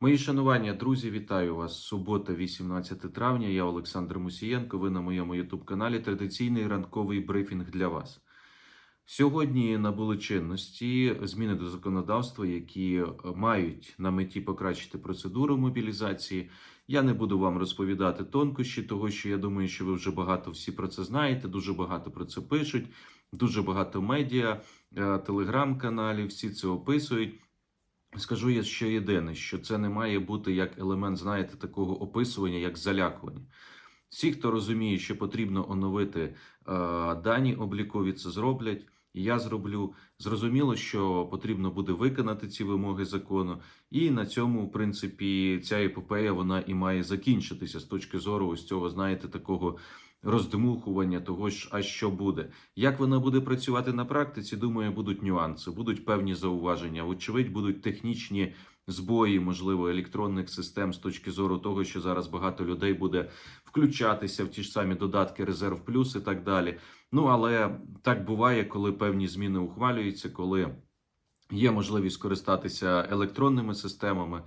Мої шанування, друзі, вітаю вас. Субота, 18 травня. Я Олександр Мусієнко. Ви на моєму ютуб-каналі. Традиційний ранковий брифінг для вас. Сьогодні набули чинності зміни до законодавства, які е, мають на меті покращити процедуру мобілізації. Я не буду вам розповідати тонкощі, того що я думаю, що ви вже багато всі про це знаєте. Дуже багато про це пишуть, дуже багато медіа, е, телеграм-каналів, всі це описують. Скажу я ще єдине, що це не має бути як елемент, знаєте, такого описування, як залякування. Всі, хто розуміє, що потрібно оновити е, дані облікові, це зроблять. І я зроблю. Зрозуміло, що потрібно буде виконати ці вимоги закону, і на цьому, в принципі, ця епопея вона і має закінчитися з точки зору ось цього, знаєте, такого роздмухування того ж, а що буде. Як вона буде працювати на практиці, думаю, будуть нюанси, будуть певні зауваження. Вочевидь, будуть технічні збої, можливо, електронних систем з точки зору того, що зараз багато людей буде включатися в ті ж самі додатки Резерв Плюс і так далі. Ну але так буває, коли певні зміни ухвалюються, коли є можливість скористатися електронними системами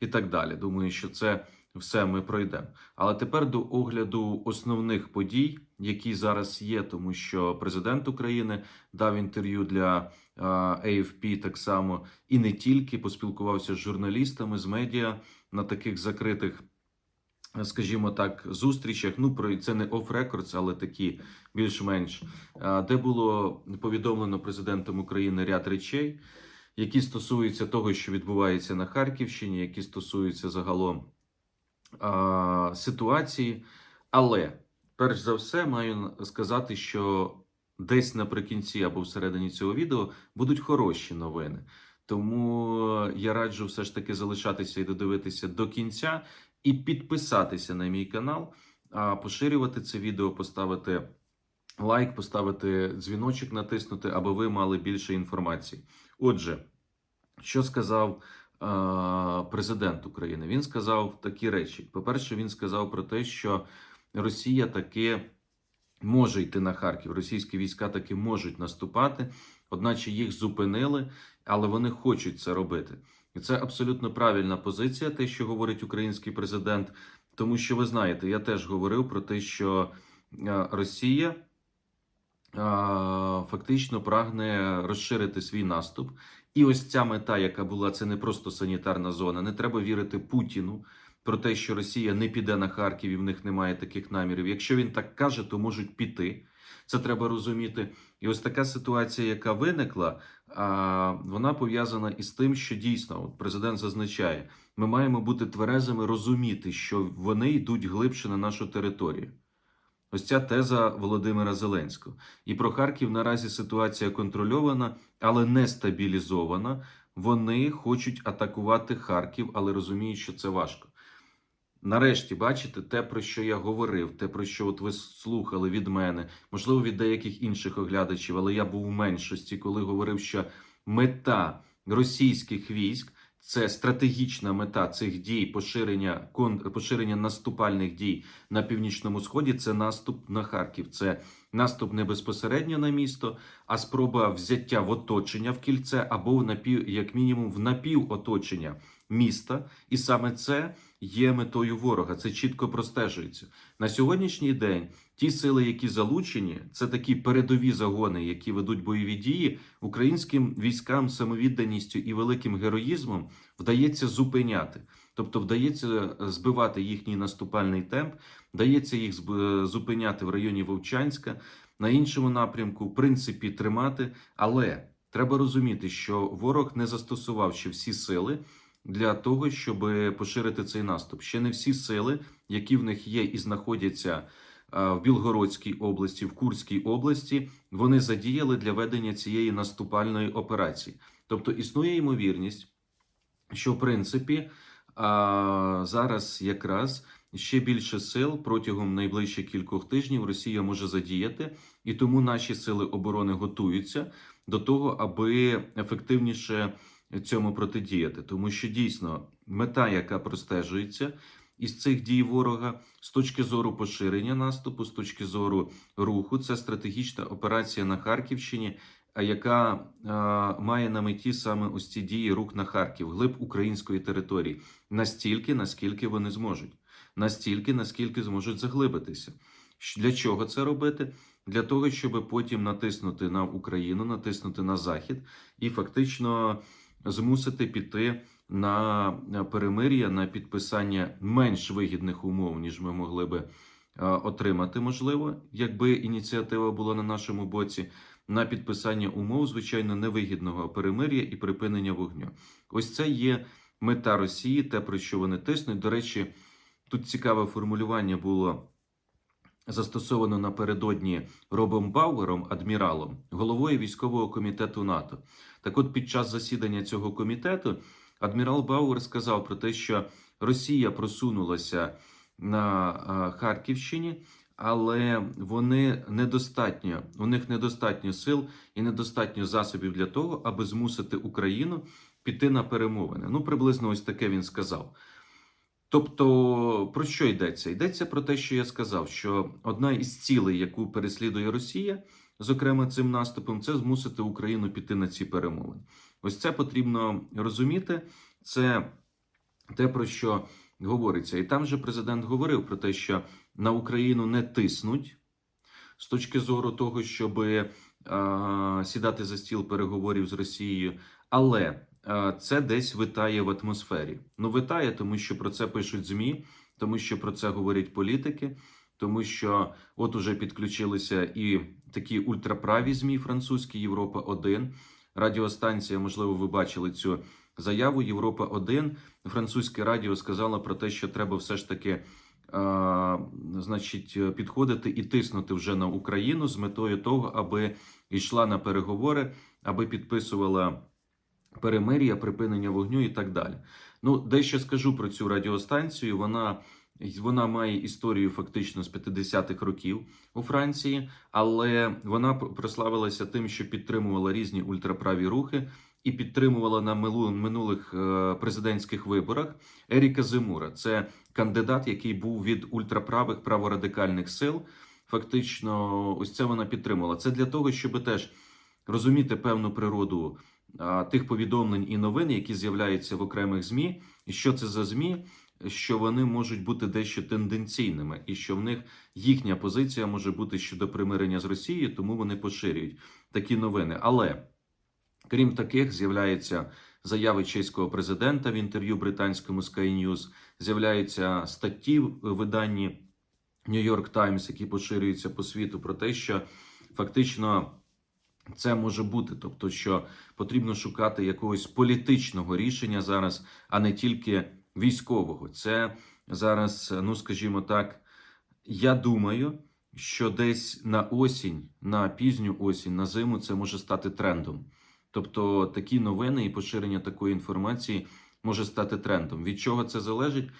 і так далі. Думаю, що це все ми пройдемо. Але тепер до огляду основних подій, які зараз є, тому що президент України дав інтерв'ю для AFP так само і не тільки поспілкувався з журналістами з медіа на таких закритих. Скажімо так, зустрічах, ну про це не off records, але такі більш-менш, де було повідомлено президентом України ряд речей, які стосуються того, що відбувається на Харківщині, які стосуються загалом а, ситуації. Але перш за все маю сказати, що десь наприкінці або всередині цього відео будуть хороші новини. Тому я раджу все ж таки залишатися і додивитися до кінця і підписатися на мій канал, а поширювати це відео, поставити лайк, поставити дзвіночок, натиснути, аби ви мали більше інформації. Отже, що сказав е, президент України? Він сказав такі речі. По-перше, він сказав про те, що Росія таки може йти на Харків. Російські війська таки можуть наступати, одначе їх зупинили, але вони хочуть це робити. І це абсолютно правильна позиція, те, що говорить український президент. Тому що ви знаєте, я теж говорив про те, що е, Росія е, фактично прагне розширити свій наступ. І ось ця мета, яка була, це не просто санітарна зона. Не треба вірити Путіну про те, що Росія не піде на Харків і в них немає таких намірів. Якщо він так каже, то можуть піти. Це треба розуміти. І ось така ситуація, яка виникла, а, вона пов'язана із тим, що дійсно от президент зазначає, ми маємо бути тверезими, розуміти, що вони йдуть глибше на нашу територію. Ось ця теза Володимира Зеленського. І про Харків наразі ситуація контрольована, але не стабілізована. Вони хочуть атакувати Харків, але розуміють, що це важко. Нарешті, бачите, те, про що я говорив, те, про що от ви слухали від мене, можливо, від деяких інших оглядачів, але я був у меншості, коли говорив, що мета російських військ це стратегічна мета цих дій, поширення кон, поширення наступальних дій на північному сході. Це наступ на Харків, це наступ не безпосередньо на місто, а спроба взяття в оточення в кільце або в напів, як мінімум, в напівоточення міста, і саме це є метою ворога. Це чітко простежується на сьогоднішній день. Ті сили, які залучені, це такі передові загони, які ведуть бойові дії українським військам самовідданістю і великим героїзмом вдається зупиняти. Тобто вдається збивати їхній наступальний темп, вдається їх зупиняти в районі Вовчанська, на іншому напрямку, в принципі, тримати. Але треба розуміти, що ворог не застосував ще всі сили для того, щоб поширити цей наступ. Ще не всі сили, які в них є і знаходяться в Білгородській області, в Курській області, вони задіяли для ведення цієї наступальної операції. Тобто існує ймовірність, що в принципі зараз якраз ще більше сил протягом найближчих кількох тижнів Росія може задіяти, і тому наші сили оборони готуються до того, аби ефективніше цьому протидіяти, тому що дійсно мета, яка простежується із цих дій ворога, з точки зору поширення наступу, з точки зору руху, це стратегічна операція на Харківщині, яка е, має на меті саме ось ці дії рук на Харків, глиб української території, настільки, наскільки вони зможуть, настільки, наскільки зможуть заглибитися. Для чого це робити? Для того, щоб потім натиснути на Україну, натиснути на Захід і фактично змусити піти на перемир'я, на підписання менш вигідних умов, ніж ми могли би е, отримати, можливо, якби ініціатива була на нашому боці, на підписання умов, звичайно, невигідного перемир'я і припинення вогню. Ось це є мета Росії, те, про що вони тиснуть. До речі, тут цікаве формулювання було застосовано напередодні Робом Бауером, адміралом, головою військового комітету НАТО. Так от, під час засідання цього комітету адмірал Бауер сказав про те, що Росія просунулася на Харківщині, але вони недостатньо, у них недостатньо сил і недостатньо засобів для того, аби змусити Україну піти на перемовини. Ну, приблизно ось таке він сказав. Тобто, про що йдеться? Йдеться про те, що я сказав, що одна із цілей, яку переслідує Росія, зокрема цим наступом, це змусити Україну піти на ці перемовини. Ось це потрібно розуміти. Це те, про що говориться. І там же президент говорив про те, що на Україну не тиснуть з точки зору того, щоб е, сідати за стіл переговорів з Росією, але е, це десь витає в атмосфері. Ну, витає, тому що про це пишуть ЗМІ, тому що про це говорять політики, тому що от уже підключилися і такі ультраправі ЗМІ французькі Європа 1 радіостанція, можливо, ви бачили цю заяву. Європа 1 французьке радіо сказало про те, що треба все ж таки. а, Значить, підходити і тиснути вже на Україну з метою того, аби йшла на переговори, аби підписувала перемир'я, припинення вогню і так далі. Ну, дещо скажу про цю радіостанцію. Вона, вона має історію фактично з 50-х років у Франції, але вона прославилася тим, що підтримувала різні ультраправі рухи і підтримувала на минулих е, президентських виборах Еріка Зимура. Це кандидат, який був від ультраправих праворадикальних сил. Фактично, ось це вона підтримувала. Це для того, щоб теж розуміти певну природу тих повідомлень і новин, які з'являються в окремих змі, і що це за змі, що вони можуть бути дещо тенденційними, і що в них їхня позиція може бути щодо примирення з Росією, тому вони поширюють такі новини. Але крім таких, з'являються заяви чеського президента в інтерв'ю британському Sky News, з'являються статті в виданні New York Times, які поширюються по світу, про те, що фактично це може бути, тобто, що потрібно шукати якогось політичного рішення зараз, а не тільки військового. Це зараз, ну скажімо так, я думаю, що десь на осінь, на пізню осінь, на зиму це може стати трендом. Тобто такі новини і поширення такої інформації може стати трендом. Від чого це залежить?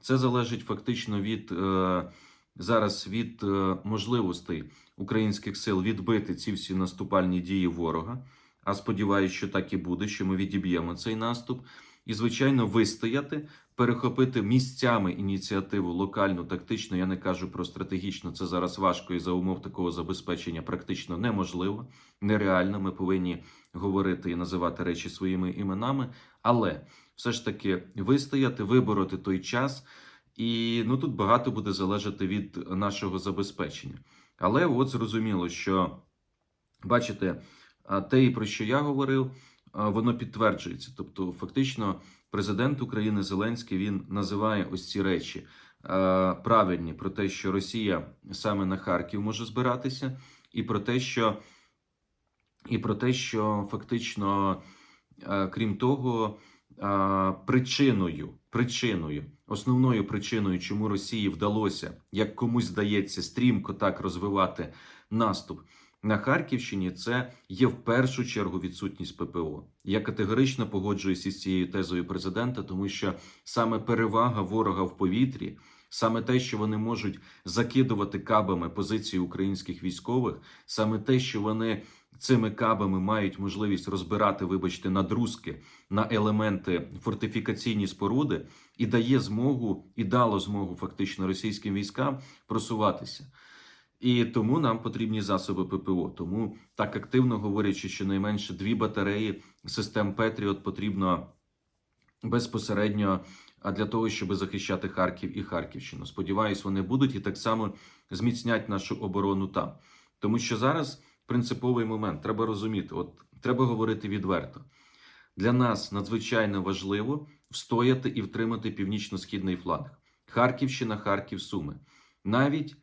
Це залежить фактично від е, зараз від е, можливостей українських сил відбити ці всі наступальні дії ворога. А сподіваюся, що так і буде, що ми відіб'ємо цей наступ, і звичайно вистояти, перехопити місцями ініціативу локальну, тактичну. Я не кажу про стратегічну. Це зараз важко і за умов такого забезпечення практично неможливо, нереально. Ми повинні говорити і називати речі своїми іменами, але все ж таки вистояти, вибороти той час. І ну тут багато буде залежати від нашого забезпечення. Але от зрозуміло, що бачите, те, про що я говорив, воно підтверджується. Тобто, фактично, президент України Зеленський він називає ось ці речі а, правильні про те, що Росія саме на Харків може збиратися, і про те, що і про те, що фактично, а, крім того, а, причиною, причиною, основною причиною, чому Росії вдалося, як комусь здається, стрімко так розвивати наступ на Харківщині, це є в першу чергу відсутність ППО. Я категорично погоджуюся із цією тезою президента, тому що саме перевага ворога в повітрі. Саме те, що вони можуть закидувати кабами позиції українських військових, саме те, що вони цими кабами мають можливість розбирати, вибачте, надрузки на елементи фортифікаційні споруди, і дає змогу, і дало змогу фактично російським військам просуватися. І тому нам потрібні засоби ППО. Тому так активно говорячи, що найменше дві батареї систем Петріот потрібно безпосередньо для того, щоб захищати Харків і Харківщину. Сподіваюсь, вони будуть і так само зміцнять нашу оборону там. Тому що зараз принциповий момент треба розуміти, от треба говорити відверто. Для нас надзвичайно важливо встояти і втримати північно-східний фланг. Харківщина, Харків, Суми. Навіть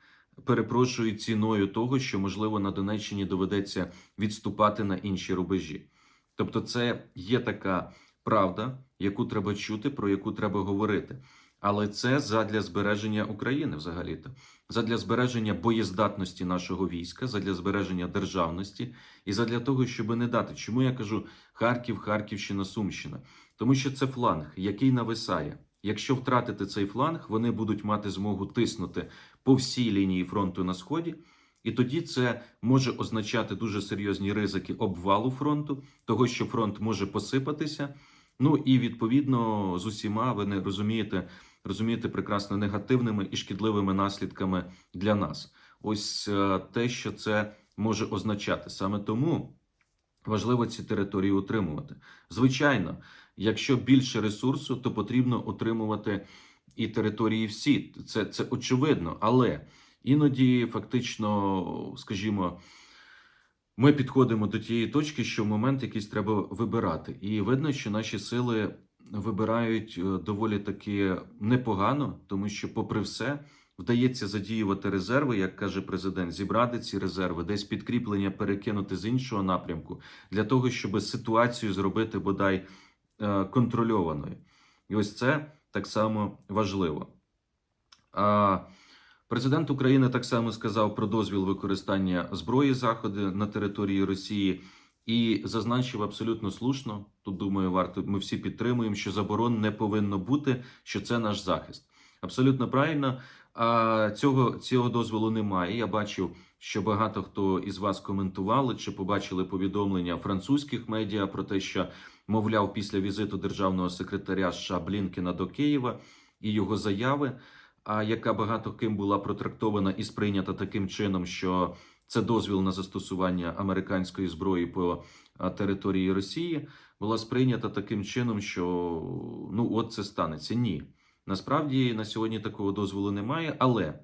перепрошую ціною того, що можливо на Донеччині доведеться відступати на інші рубежі. Тобто, це є така правда, яку треба чути, про яку треба говорити. Але це задля збереження України взагалі-то, задля збереження боєздатності нашого війська, задля збереження державності і задля того, щоб не дати. Чому я кажу Харків, Харківщина, Сумщина? Тому що це фланг, який нависає. Якщо втратити цей фланг, вони будуть мати змогу тиснути по всій лінії фронту на сході, і тоді це може означати дуже серйозні ризики обвалу фронту, того, що фронт може посипатися. Ну і відповідно з усіма ви не розумієте, розумієте прекрасно негативними і шкідливими наслідками для нас. Ось е, те, що це може означати. Саме тому важливо ці території утримувати. Звичайно, якщо більше ресурсу, то потрібно утримувати і території всі. Це, це очевидно, але іноді фактично, скажімо. Ми підходимо до тієї точки, що момент якийсь треба вибирати, і видно, що наші сили вибирають е, доволі таки непогано, тому що, попри все, вдається задіювати резерви, як каже президент, зібрати ці резерви, десь підкріплення перекинути з іншого напрямку для того, щоб ситуацію зробити бодай контрольованою. І ось це так само важливо. А Президент України так само сказав про дозвіл використання зброї заходи на території Росії і зазначив абсолютно слушно. Тут думаю, варто ми всі підтримуємо, що заборон не повинно бути, що це наш захист. Абсолютно правильно. А цього цього дозволу немає. Я бачив, що багато хто із вас коментували чи побачили повідомлення французьких медіа про те, що мовляв, після візиту державного секретаря США Блінкена до Києва і його заяви а яка багато ким була протрактована і сприйнята таким чином, що це дозвіл на застосування американської зброї по території Росії, була сприйнята таким чином, що ну от це станеться. Ні, насправді на сьогодні такого дозволу немає. Але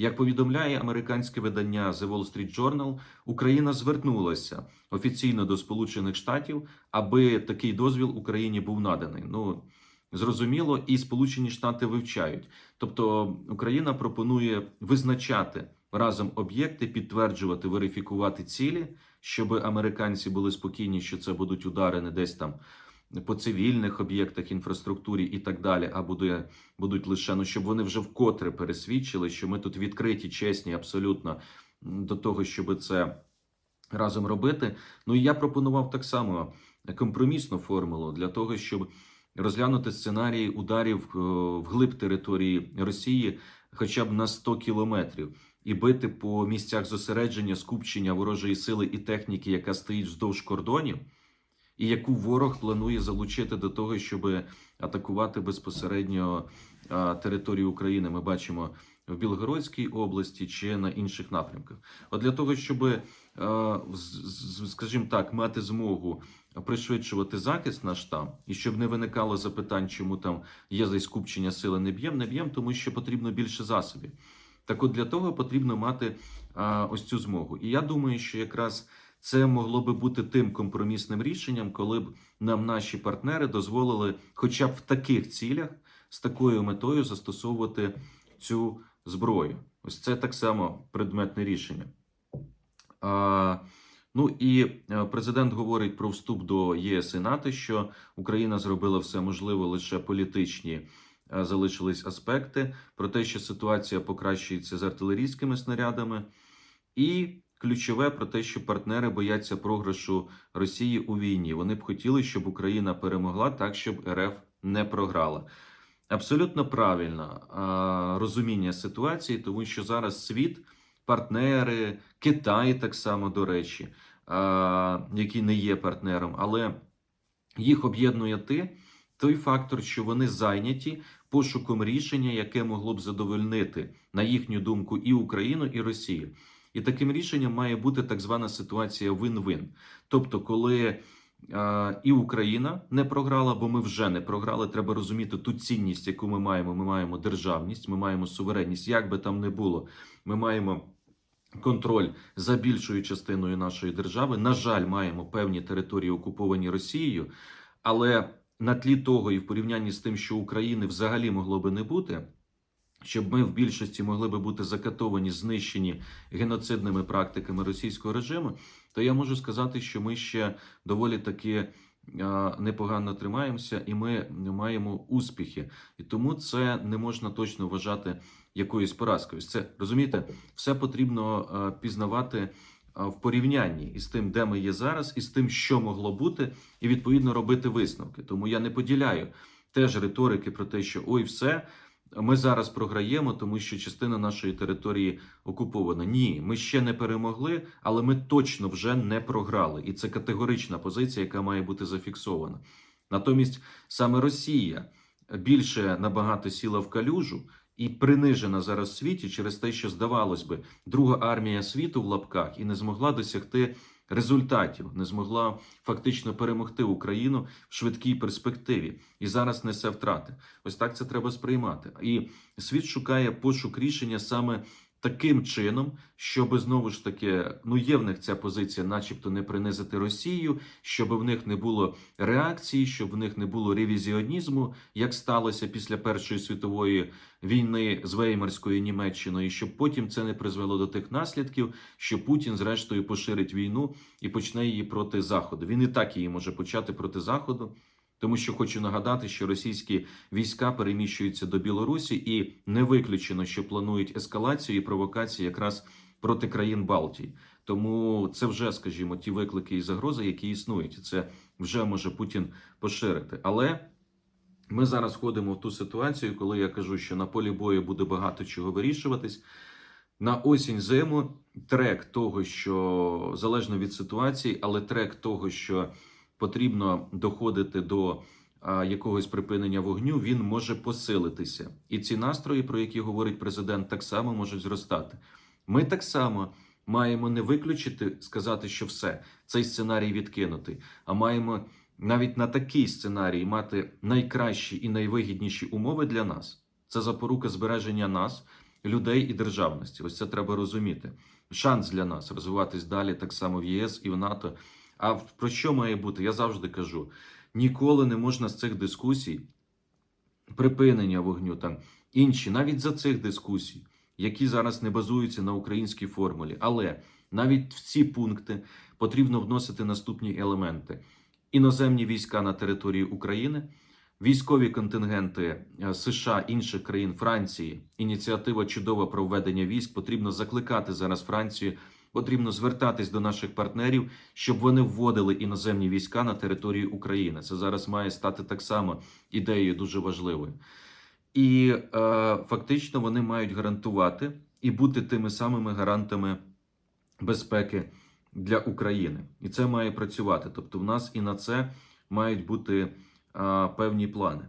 як повідомляє американське видання The Wall Street Journal, Україна звернулася офіційно до Сполучених Штатів, аби такий дозвіл Україні був наданий. Ну зрозуміло, і Сполучені Штати вивчають. Тобто Україна пропонує визначати разом об'єкти, підтверджувати, верифікувати цілі, щоб американці були спокійні, що це будуть удари не десь там. По цивільних об'єктах, інфраструктурі і так далі, а буде, будуть лише ну, щоб вони вже вкотре пересвідчили, що ми тут відкриті, чесні, абсолютно до того, щоб це разом робити. Ну і я пропонував так само компромісну формулу для того, щоб розглянути сценарії ударів е, вглиб території Росії, хоча б на 100 кілометрів, і бити по місцях зосередження скупчення ворожої сили і техніки, яка стоїть вздовж кордонів, і яку ворог планує залучити до того, щоб атакувати безпосередньо територію України. Ми бачимо в Білгородській області чи на інших напрямках. От для того, щоб, е, скажімо так, мати змогу пришвидшувати захист наш там, і щоб не виникало запитань, чому там є десь скупчення сили, не б'єм, не б'єм, тому що потрібно більше засобів. Так, от для того потрібно мати а, ось цю змогу. І я думаю, що якраз це могло би бути тим компромісним рішенням, коли б нам наші партнери дозволили, хоча б в таких цілях, з такою метою застосовувати цю зброю. Ось це так само предметне рішення. А, Ну і е, президент говорить про вступ до ЄС і НАТО, що Україна зробила все можливе, лише політичні е, залишились аспекти про те, що ситуація покращується з артилерійськими снарядами, і ключове про те, що партнери бояться програшу Росії у війні. Вони б хотіли, щоб Україна перемогла так, щоб РФ не програла. Абсолютно правильно розуміння ситуації, тому що зараз світ партнери, Китай так само до речі, які не є партнером, але їх об'єднує те, той фактор, що вони зайняті пошуком рішення, яке могло б задовольнити, на їхню думку, і Україну, і Росію. І таким рішенням має бути так звана ситуація win-win. Тобто, коли е, і Україна не програла, бо ми вже не програли. Треба розуміти ту цінність, яку ми маємо. Ми маємо державність, ми маємо суверенність, як би там не було. Ми маємо контроль за більшою частиною нашої держави. На жаль, маємо певні території окуповані Росією, але на тлі того і в порівнянні з тим, що України взагалі могло би не бути. Щоб ми в більшості могли би бути закатовані, знищені геноцидними практиками російського режиму, то я можу сказати, що ми ще доволі таки непогано тримаємося, і ми маємо успіхи. І тому це не можна точно вважати якоюсь поразкою. Це розумієте, все потрібно пізнавати в порівнянні із тим, де ми є зараз, і з тим, що могло бути, і відповідно робити висновки. Тому я не поділяю теж риторики про те, що ой, все. Ми зараз програємо, тому що частина нашої території окупована. Ні, ми ще не перемогли, але ми точно вже не програли. І це категорична позиція, яка має бути зафіксована. Натомість саме Росія більше набагато сіла в калюжу і принижена зараз в світі через те, що здавалось би, друга армія світу в лапках і не змогла досягти результатів, не змогла фактично перемогти Україну в швидкій перспективі і зараз несе втрати. Ось так це треба сприймати. І світ шукає пошук рішення саме таким чином, щоб знову ж таки, ну є в них ця позиція, начебто, не принизити Росію, щоб в них не було реакції, щоб в них не було ревізіонізму, як сталося після Першої світової війни з Веймарською Німеччиною, і щоб потім це не призвело до тих наслідків, що Путін, зрештою, поширить війну і почне її проти Заходу. Він і так її може почати проти Заходу. Тому що хочу нагадати, що російські війська переміщуються до Білорусі, і не виключено, що планують ескалацію і провокації якраз проти країн Балтії. Тому це вже, скажімо, ті виклики і загрози, які існують. Це вже може Путін поширити. Але ми зараз входимо в ту ситуацію, коли я кажу, що на полі бою буде багато чого вирішуватись. На осінь зиму трек того, що залежно від ситуації, але трек того, що потрібно доходити до якогось припинення вогню, він може посилитися. І ці настрої, про які говорить президент, так само можуть зростати. Ми так само маємо не виключити, сказати, що все, цей сценарій відкинутий, а маємо навіть на такий сценарій мати найкращі і найвигідніші умови для нас. Це запорука збереження нас, людей і державності. Ось це треба розуміти. Шанс для нас розвиватись далі так само в ЄС і в НАТО. А про що має бути? Я завжди кажу: ніколи не можна з цих дискусій, припинення вогню, там інші, навіть за цих дискусій, які зараз не базуються на українській формулі. Але навіть в ці пункти потрібно вносити наступні елементи: іноземні війська на території України. Військові контингенти е, США, інших країн Франції, ініціатива чудова про введення військ. Потрібно закликати зараз Францію потрібно звертатись до наших партнерів, щоб вони вводили іноземні війська на територію України. Це зараз має стати так само ідеєю дуже важливою. І е, фактично вони мають гарантувати і бути тими самими гарантами безпеки для України. І це має працювати. Тобто, в нас і на це мають бути е, певні плани.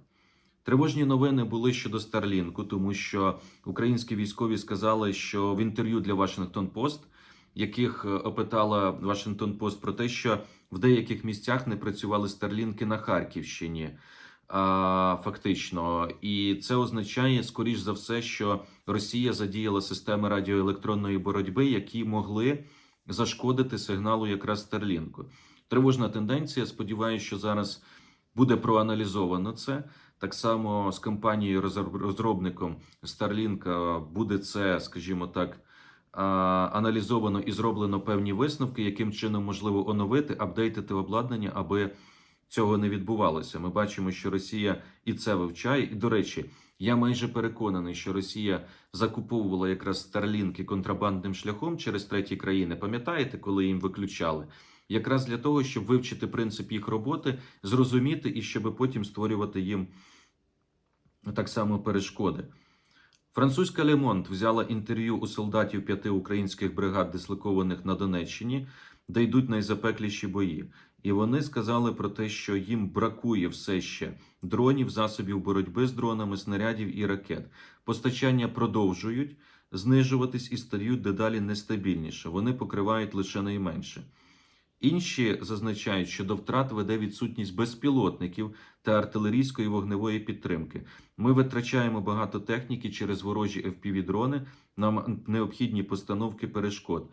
Тривожні новини були щодо Старлінку, тому що українські військові сказали, що в інтерв'ю для Washington Post яких е, опитала Вашингтон Пост про те, що в деяких місцях не працювали старлінки на Харківщині. Фактично, і це означає, скоріш за все, що Росія задіяла системи радіоелектронної боротьби, які могли зашкодити сигналу якраз Старлінку. Тривожна тенденція. Сподіваюся, що зараз буде проаналізовано це. Так само з компанією розробником Starlink буде це, скажімо так аналізовано і зроблено певні висновки, яким чином можливо оновити, апдейтити обладнання, аби цього не відбувалося. Ми бачимо, що Росія і це вивчає. І до речі, я майже переконаний, що Росія закуповувала якраз старлінки контрабандним шляхом через треті країни. Пам'ятаєте, коли їм виключали? Якраз для того, щоб вивчити принцип їх роботи, зрозуміти і щоб потім створювати їм так само перешкоди. Французька Лемонт взяла інтерв'ю у солдатів п'яти українських бригад, дислокованих на Донеччині, де йдуть найзапекліші бої. І вони сказали про те, що їм бракує все ще дронів, засобів боротьби з дронами, снарядів і ракет. Постачання продовжують знижуватись і стають дедалі нестабільніше. Вони покривають лише найменше. Інші зазначають, що до втрат веде відсутність безпілотників та артилерійської вогневої підтримки. Ми витрачаємо багато техніки через ворожі FPV-дрони, нам необхідні постановки перешкод.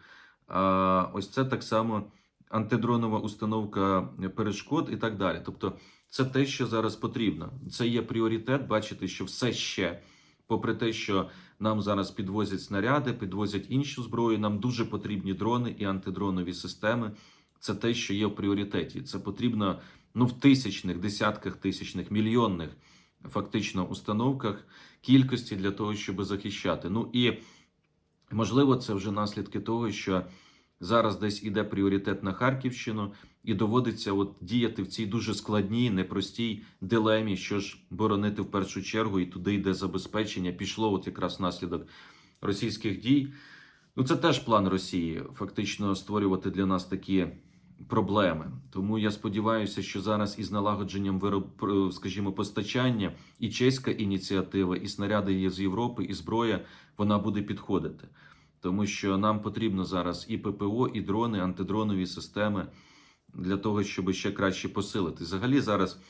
А ось це так само антидронова установка перешкод і так далі. Тобто, це те, що зараз потрібно. Це є пріоритет. Бачите, що все ще, попри те, що нам зараз підвозять снаряди, підвозять іншу зброю. Нам дуже потрібні дрони і антидронові системи. Це те, що є в пріоритеті. Це потрібно ну в тисячних, десятках тисячних, мільйонних фактично установках кількості для того, щоб захищати. Ну і можливо, це вже наслідки того, що зараз десь іде пріоритет на Харківщину, і доводиться от діяти в цій дуже складній, непростій дилемі, що ж боронити в першу чергу, і туди йде забезпечення. Пішло от якраз наслідок російських дій. Ну, це теж план Росії, фактично створювати для нас такі проблеми. Тому я сподіваюся, що зараз із налагодженням вироб, е, скажімо, постачання і чеська ініціатива, і снаряди є з Європи, і зброя вона буде підходити. Тому що нам потрібно зараз і ППО, і дрони, антидронові системи для того, щоб ще краще посилити. Взагалі зараз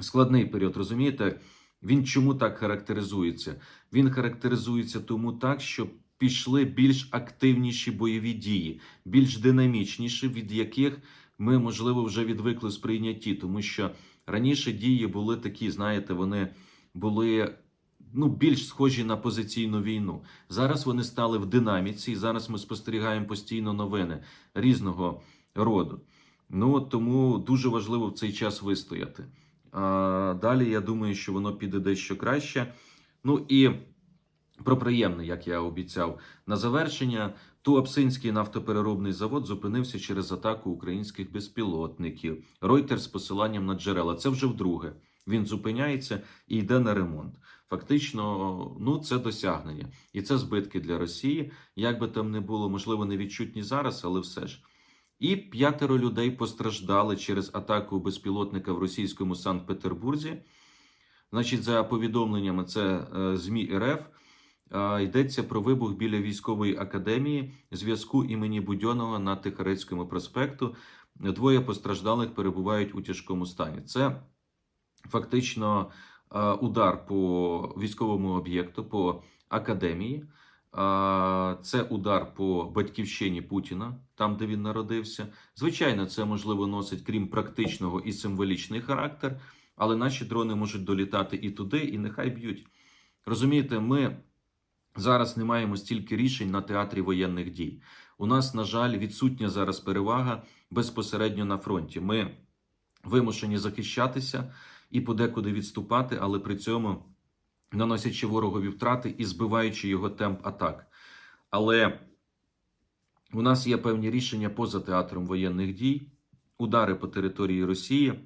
складний період, розумієте? Він чому так характеризується? Він характеризується тому так, що пішли більш активніші бойові дії, більш динамічніші, від яких ми, можливо, вже відвикли сприйнятті, тому що раніше дії були такі, знаєте, вони були ну, більш схожі на позиційну війну. Зараз вони стали в динаміці, і зараз ми спостерігаємо постійно новини різного роду. Ну тому дуже важливо в цей час вистояти. А далі я думаю, що воно піде дещо краще. Ну і про приємне, як я обіцяв, на завершення. Туапсинський нафтопереробний завод зупинився через атаку українських безпілотників. Ройтер з посиланням на джерела. Це вже вдруге. Він зупиняється і йде на ремонт. Фактично, ну це досягнення, і це збитки для Росії. Як би там не було, можливо, не відчутні зараз, але все ж. І п'ятеро людей постраждали через атаку безпілотника в російському Санкт-Петербурзі. Значить, за повідомленнями, це е, ЗМІ РФ. Йдеться про вибух біля військової академії зв'язку імені Будьонова на Тихорецькому проспекту. Двоє постраждалих перебувають у тяжкому стані. Це фактично удар по військовому об'єкту, по академії. Це удар по батьківщині Путіна, там де він народився. Звичайно, це можливо носить, крім практичного і символічний характер, але наші дрони можуть долітати і туди, і нехай б'ють. Розумієте, ми зараз не маємо стільки рішень на театрі воєнних дій. У нас, на жаль, відсутня зараз перевага безпосередньо на фронті. Ми вимушені захищатися і подекуди відступати, але при цьому наносячи ворогові втрати і збиваючи його темп атак. Але у нас є певні рішення поза театром воєнних дій, удари по території Росії.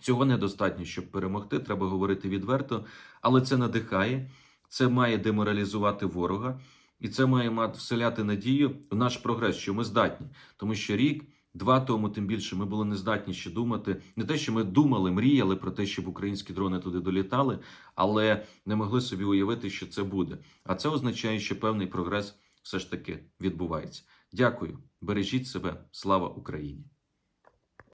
Цього недостатньо, щоб перемогти, треба говорити відверто, але це надихає, це має деморалізувати ворога, і це має вселяти надію в наш прогрес, що ми здатні, тому що рік. Два тому, тим більше, ми були не здатні ще думати. Не те, що ми думали, мріяли про те, щоб українські дрони туди долітали, але не могли собі уявити, що це буде. А це означає, що певний прогрес все ж таки відбувається. Дякую, бережіть себе, слава Україні!